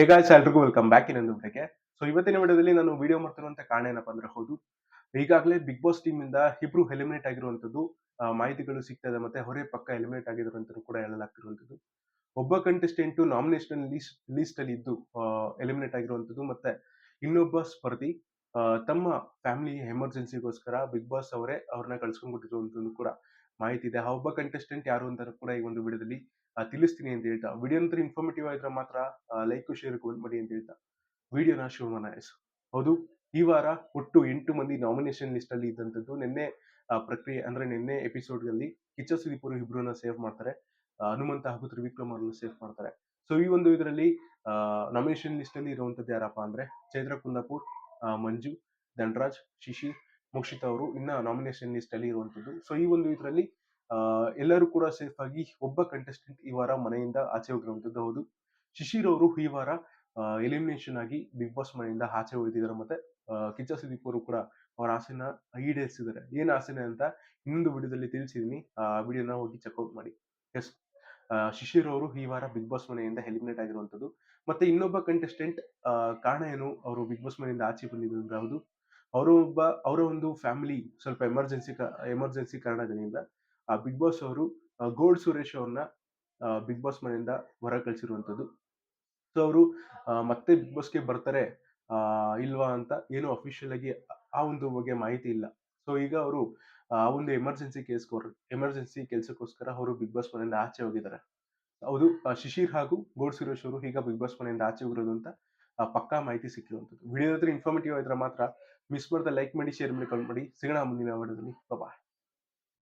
ಹೇಗಾಯ್ತು ಎಲ್ರಿಗೂ welcome back ಇನ್ನೊಂದು ವಿಡಿಯೋಗೆ ಸೊ ಇವತ್ತಿನ ವಿಡಿಯೋದಲ್ಲಿ ನಾನು ವಿಡಿಯೋ ಮಾಡ್ತಿರುವಂತ ಕಾರಣ ಏನಪ್ಪಾ ಅಂದ್ರೆ ಹೌದು, ಈಗಾಗಲೇ ಬಿಗ್ ಬಾಸ್ ಟೀಮ್ ಇಂದ ಇಬ್ರು ಎಲಿಮಿನೇಟ್ ಆಗಿರುವಂತದ್ದು ಮಾಹಿತಿಗಳು ಸಿಗ್ತದೆ ಮತ್ತೆ ಹೊರೆ ಪಕ್ಕ ಎಲಿಮಿನೇಟ್ ಆಗಿರುವಂತದ್ದು ಕೂಡ ಹೇಳಲಾಗ್ತಿರುವಂತದ್ದು ಒಬ್ಬ ಕಂಟೆಸ್ಟೆಂಟ್ ನಾಮಿನೇಷನ್ ಲೀಸ್ಟ್ ಲೀಸ್ಟ್ ಅಲ್ಲಿ ಇದ್ದು ಎಲಿಮಿನೇಟ್ ಆಗಿರುವಂತದ್ದು ಮತ್ತೆ ಇನ್ನೊಬ್ಬ ಸ್ಪರ್ಧಿ ತಮ್ಮ ಫ್ಯಾಮಿಲಿ ಎಮರ್ಜೆನ್ಸಿಗೋಸ್ಕರ ಬಿಗ್ ಬಾಸ್ ಅವರೇ ಅವ್ರನ್ನ ಕಳ್ಸ್ಕೊಂಡ್ಬಿಟ್ಟಿರುವಂತದ್ದು ಕೂಡ. ಮಾಹಿತಿ ಇದೆ. ಆ ಒಬ್ಬ ಕಂಟೆಸ್ಟೆಂಟ್ ಯಾರು ಅಂತ ಕೂಡ ಈ ಒಂದು ವಿಡಿಯೋದಲ್ಲಿ ತಿಳಿಸ್ತೀನಿ ಅಂತ ಹೇಳ್ತಾ, ವಿಡಿಯೋ ನಂತರ ಇನ್ಫಾರ್ಮೇಟಿವ್ ಆಗಿದ್ರೆ ಮಾತ್ರ ಲೈಕ್ ಶೇರ್ ಕಮೆಂಟ್ ಮಾಡಿ ಅಂತ ಹೇಳ್ತಾ, ವಿಡಿಯೋನ ಶುರು guys. ಹೌದು, ಈ ವಾರ ಒಟ್ಟು ಎಂಟು ಮಂದಿ ನಾಮಿನೇಷನ್ ಲಿಸ್ಟ್ ಅಲ್ಲಿ ಇದ್ದಂಥದ್ದು ನಿನ್ನೆ ಪ್ರಕ್ರಿಯೆ, ಅಂದ್ರೆ ನಿನ್ನೆ ಎಪಿಸೋಡ್ ಅಲ್ಲಿ ಕಿಚ್ಚ ಸುದೀಪ್ ಅವರು ಸೇವ್ ಮಾಡ್ತಾರೆ. ಹನುಮಂತ ಹಾಗೂ ತ್ರಿವಿಕ್ರಮ್ ಅವರನ್ನು ಸೇವ್ ಮಾಡ್ತಾರೆ. ಸೊ ಈ ಒಂದು ಇದರಲ್ಲಿ ನಾಮಿನೇಷನ್ ಲಿಸ್ಟ್ ಅಲ್ಲಿ ಇರುವಂತದ್ದು ಯಾರಪ್ಪ ಅಂದ್ರೆ, ಚೈತ್ರ ಕುಂದಾಪುರ್ ಮಂಜು, ಧನರಾಜ್ ಶಿಶಿರ್ ಮೋಕ್ಷಿತ್ ಅವರು ಇನ್ನ ನಾಮಿನೇಷನ್ ಲಿಸ್ಟ್ ಅಲ್ಲಿ ಇರುವಂತದ್ದು ಸೊ ಈ ಒಂದು ಇದರಲ್ಲಿ ಎಲ್ಲರೂ ಕೂಡ ಸೇಫ್ ಆಗಿ ಒಬ್ಬ ಕಂಟೆಸ್ಟೆಂಟ್ ಈ ವಾರ ಮನೆಯಿಂದ ಆಚೆ ಹೋಗಿರುವಂತದ್ದು ಹೌದು. ಶಿಶಿರ್ ಅವರು ಈ ವಾರ ಎಲಿಮಿನೇಷನ್ ಆಗಿ ಬಿಗ್ ಬಾಸ್ ಮನೆಯಿಂದ ಆಚೆ ಹೋಗಿದ್ದಾರೆ ಮತ್ತೆ ಕಿಚ್ಚ ಸುದೀಪ್ ಅವರು ಕೂಡ ಅವರ ಆಸೆನ ಈಡೇರಿಸಿದ್ದಾರೆ. ಏನ್ ಆಸೆನೆ ಅಂತ ಇನ್ನೊಂದು ವಿಡಿಯೋದಲ್ಲಿ ತಿಳಿಸಿದೀನಿ. ಆ ವಿಡಿಯೋನ ಹೋಗಿ ಚೆಕ್ಔಟ್ ಮಾಡಿ. ಎಸ್ ಶಿಶಿರ್ ಅವರು ಈ ವಾರ ಬಿಗ್ ಬಾಸ್ ಮನೆಯಿಂದ ಎಲಿಮಿನೇಟ್ ಆಗಿರುವಂತದ್ದು ಮತ್ತೆ ಇನ್ನೊಬ್ಬ ಕಂಟೆಸ್ಟೆಂಟ್ ಕಾರಣ ಏನು ಅವರು ಬಿಗ್ ಬಾಸ್ ಮನೆಯಿಂದ ಆಚೆ ಬಂದಿದ್ರು ಅಂದ್ರೆ ಹೌದು. ಅವರು ಒಬ್ಬ, ಅವರ ಒಂದು ಫ್ಯಾಮಿಲಿ ಸ್ವಲ್ಪ ಎಮರ್ಜೆನ್ಸಿ ಎಮರ್ಜೆನ್ಸಿ ಕಾರಣಗಳಿಂದ, ಆ ಬಿಗ್ ಬಾಸ್ ಅವರು ಗೋಲ್ಡ್ ಸುರೇಶ್ ಅವ್ರನ್ನ ಬಿಗ್ ಬಾಸ್ ಮನೆಯಿಂದ ಹೊರ ಕಳಿಸಿರುವಂಥದ್ದು. ಸೊ, ಅವರು ಮತ್ತೆ ಬಿಗ್ ಬಾಸ್ಗೆ ಬರ್ತಾರೆ ಇಲ್ವಾ ಅಂತ ಏನು ಅಫಿಷಿಯಲ್ ಆಗಿ ಆ ಒಂದು ಬಗ್ಗೆ ಮಾಹಿತಿ ಇಲ್ಲ. ಸೊ, ಈಗ ಅವರು, ಆ ಒಂದು ಎಮರ್ಜೆನ್ಸಿ ಕೇಸ್ ಎಮರ್ಜೆನ್ಸಿ ಕೆಲಸಕ್ಕೋಸ್ಕರ ಅವರು ಬಿಗ್ ಬಾಸ್ ಮನೆಯಿಂದ ಆಚೆ ಹೋಗಿದ್ದಾರೆ. ಹೌದು ಶಿಶಿರ್ ಹಾಗೂ ಗೋಡ್ ಸುರೇಶ್ ಅವರು ಈಗ ಬಿಗ್ ಬಾಸ್ ಮನೆಯಿಂದ ಆಚೆ ಹೋಗಿರೋದು ಅಂತ ಪಕ್ಕಾ ಮಾಹಿತಿ ಸಿಕ್ಕಿರುವಂಥದ್ದು. ವಿಡಿಯೋ ಹತ್ರ ಇನ್ಫಾರ್ಮೇಟಿವ್ ಆಗಿದ್ರೆ ಮಾತ್ರ ಮಿಸ್ ಮಾಡ್ದೆ ಲೈಕ್ ಮಾಡಿ ಶೇರ್ ಮಾಡಿ ಕಮೆಂಟ್ ಮಾಡಿ. ಸಿಗೋಣ ಮುಂದಿನ ವಿಡಿಯೋದಲ್ಲಿ ಬಾಯ್